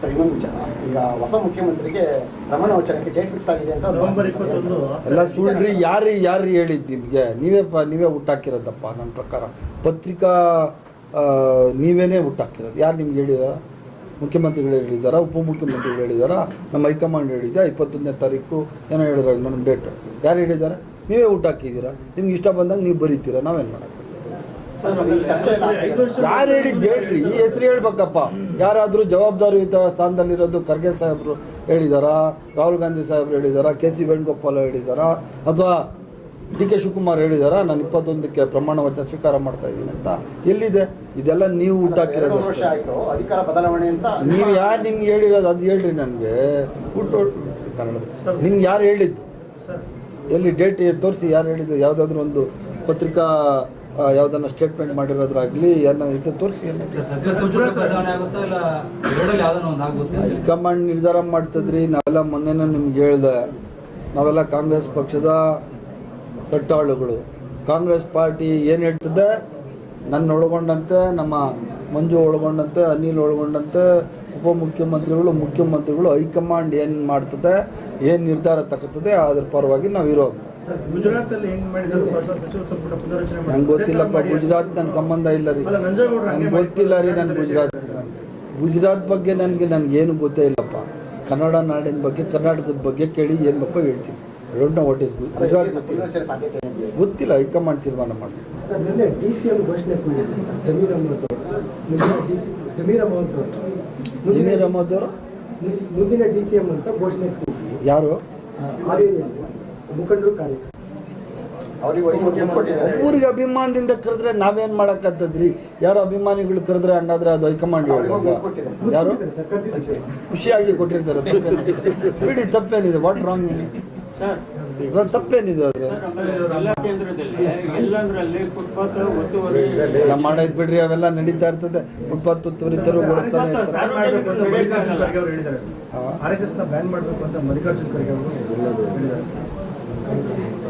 Sir ಇನ್ನೊಂದು ವಿಚಾರ. ಈಗ ಹೊಸ ಮುಖ್ಯಮಂತ್ರಿಗೆ ಪ್ರಮಾಣ ವಚನಕ್ಕೆ ಡೇಟ್ ಫಿಕ್ಸ್ ಆಗಿದೆ ಅಂತ ನವೆಂಬರ್. ಇಪ್ಪತ್ತೊಂದು. ಎಲ್ಲ ಸುಳ್ಳ್ರಿ ಯಾರು ಯಾರು ಹೇಳಿದ್ದು ನಿಮಗೆ? ನೀವೇ ಪ ನೀವೇ ಹುಟ್ಟಾಕಿರೋದಪ್ಪ ನನ್ನ ಪ್ರಕಾರ. ಪತ್ರಿಕಾ ನೀವೇನೇ ಹುಟ್ಟಾಕಿರೋದು ಯಾರು ನಿಮ್ಗೆ ಹೇಳಿದ? ಮುಖ್ಯಮಂತ್ರಿಗಳು ಹೇಳಿದಾರ ಉಪಮುಖ್ಯಮಂತ್ರಿಗಳು ಹೇಳಿದಾರ ನಮ್ಮ ಹೈಕಮಾಂಡ್ ಹೇಳಿದ್ಯಾ? ಇಪ್ಪತ್ತೊಂದನೇ ತಾರೀಕು ಏನೋ ಹೇಳಿದ್ರಲ್ಲ ನನ್ನ ಡೇಟ್ ಯಾರು ಹೇಳಿದ್ದಾರೆ? ನೀವೇ ಊಟ ಹಾಕಿದ್ದೀರಾ? ನಿಮ್ಗೆ ಇಷ್ಟ ಬಂದಾಗ ನೀವು ಬರೀತೀರಾ? ನಾವೇನು ಮಾಡೋದು ಯಾರು ಹೇಳಿದ್ದು ಹೇಳ್ರಿ? ಈ ಹೆಸರು ಹೇಳ್ಬೇಕಪ್ಪ. ಯಾರಾದರೂ ಜವಾಬ್ದಾರಿಯುತ ಸ್ಥಾನದಲ್ಲಿರೋದು ಖರ್ಗೆ ಸಾಹೇಬರು ಹೇಳಿದಾರಾ? ರಾಹುಲ್ ಗಾಂಧಿ ಸಾಹೇಬ್ರು ಹೇಳಿದಾರಾ? ಕೆ ಸಿ ವೇಣುಗೋಪಾಲ್ ಹೇಳಿದಾರಾ? ಅಥವಾ ಡಿ ಕೆ ಶಿವಕುಮಾರ್ ಹೇಳಿದಾರ? ನಾನು ಇಪ್ಪತ್ತೊಂದಕ್ಕೆ ಪ್ರಮಾಣ ವಚನ ಸ್ವೀಕಾರ ಮಾಡ್ತಾ ಇದ್ದೀನಿ ಅಂತ. ಎಲ್ಲಿದೆ? ಇದೆಲ್ಲ ನೀವು ಊಟ ಹಾಕಿರೋದು ಅಧಿಕಾರ ಬದಲಾವಣೆ ಅಂತ ನೀವು ಯಾರು ನಿಮ್ಗೆ ಹೇಳಿರೋದು ಅದು ಹೇಳ್ರಿ ನನಗೆ. ಊಟ ಕನ್ನಡ ನಿಮ್ಗೆ ಯಾರು ಹೇಳಿದ್ದು? ಎಲ್ಲಿ ಡೇಟ್ ತೋರಿಸಿ ಯಾರು ಹೇಳಿದ್ದು? ಯಾವುದಾದ್ರೂ ಒಂದು ಪತ್ರಿಕಾ ಯಾವ್ದನ್ನ ಸ್ಟೇಟ್ಮೆಂಟ್ ಮಾಡಿರೋದ್ರಾಗ್ಲಿ ಏನೋ ಇದು ತೋರಿಸಿ ಹೈಕಮಾಂಡ್ ನಿರ್ಧಾರ ಮಾಡ್ತದ್ರಿ. ನಾವೆಲ್ಲ ಮೊನ್ನೆನೇ ನಿಮ್ಗೆ ಹೇಳ್ದೆ. ನಾವೆಲ್ಲ ಕಾಂಗ್ರೆಸ್ ಪಕ್ಷದ ಕಟ್ಟಾಳುಗಳು. ಕಾಂಗ್ರೆಸ್ ಪಾರ್ಟಿ ಏನು ಹೇಳ್ತದೆ? ನನ್ನ ಒಳಗೊಂಡಂತೆ ನಮ್ಮ ಮಂಜು ಒಳಗೊಂಡಂತೆ ಅನಿಲ್ ಒಳಗೊಂಡಂತೆ ಉಪಮುಖ್ಯಮಂತ್ರಿಗಳು ಮುಖ್ಯಮಂತ್ರಿಗಳು ಹೈಕಮಾಂಡ್ ಏನು ಮಾಡ್ತದೆ ಏನು ನಿರ್ಧಾರ ತಗೋತದೆ ಅದ್ರ ಪರವಾಗಿ ನಾವು ಇರೋದು. ನಂಗೆ ಗೊತ್ತಿಲ್ಲಪ್ಪ ಗುಜರಾತ್ ನನ್ನ ಸಂಬಂಧ ಇಲ್ಲ ರೀ. ನಂಗೆ ಗೊತ್ತಿಲ್ಲ ರೀ ನನ್ನ ಮಾಡಿದ್ರು. ಗುಜರಾತ್ ಗುಜರಾತ್ ಬಗ್ಗೆ ನನಗೆ ಏನು ಗೊತ್ತೇ ಇಲ್ಲಪ್ಪ. ಕನ್ನಡ ನಾಡಿನ ಬಗ್ಗೆ ಕರ್ನಾಟಕದ ಬಗ್ಗೆ ಕೇಳಿ ಏನು ಬೇಕೋ ಹೇಳ್ತೀನಿ don't know what is Gujarat ಗೊತ್ತಿಲ್ಲ? ಗೊತ್ತಿಲ್ಲ ಹೈಕಮಾಂಡ್ ತೀರ್ಮಾನ ಮಾಡ್ತಿತ್ತು ಜಮೀರ್ ಅಹಮದ್ ಅವರು. ಮುಂದಿನ ಡಿ ಸಿ ಎಂ ಅಂತ ಘೋಷಣೆ ಯಾರು? ಮುಖಂಡರು ಕಾರ್ಯ ಅವ್ರಿಗೆ ಊರಿಗೆ ಅಭಿಮಾನದಿಂದ ಕರೆದ್ರೆ ನಾವೇನ್ ಮಾಡಕ್ಕಂತದ್ರಿ ಯಾರು ಅಭಿಮಾನಿಗಳು ಕರೆದ್ರೆ ಹಂಗಾದ್ರೆ ಅದು ಹೈಕಮಾಂಡ್. ಯಾರು? ಖುಷಿಯಾಗಿ ಕೊಟ್ಟಿರ್ತಾರೆ ತಪ್ಪೇನಿದೆ ಬಿಡಿ ತಪ್ಪೇನಿದೆ. ವಾಟ್ ರಾಂಗ್ ತಪ್ಪೇನಿದೆ ಅದು? ಎಲ್ಲ ಕೇಂದ್ರದಲ್ಲಿ ಎಲ್ಲಂದ್ರಲ್ಲಿ ಫುಟ್ಪಾತ್ ಒತ್ತುವರಿ ಎಲ್ಲ ಮಾಡೋದ್ ಬಿಡ್ರಿ ಅವೆಲ್ಲ ನಡೀತಾ ಇರ್ತದೆ. ಫುಟ್ಪಾತ್ ತುತ್ತೂರಿ ತೆರವುಗೊಳಿಸ್ತಾನೆ. ಆರ್ ಎಸ್ ಬ್ಯಾನ್ ಮಾಡಬೇಕು ಅಂತ ಮಲ್ಲಿಕಾರ್ಜುನ್ ಖರ್ಗೆ ಅವರು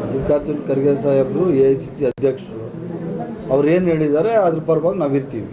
ಮಲ್ಲಿಕಾರ್ಜುನ್ ಖರ್ಗೆ ಸಾಹೇಬರು ಎ ಐ ಸಿ ಸಿ ಅಧ್ಯಕ್ಷರು ಅವ್ರು ಏನು ಹೇಳಿದ್ದಾರೆ ಅದ್ರ ಪರವಾಗಿ ನಾವು ಇರ್ತೀವಿ.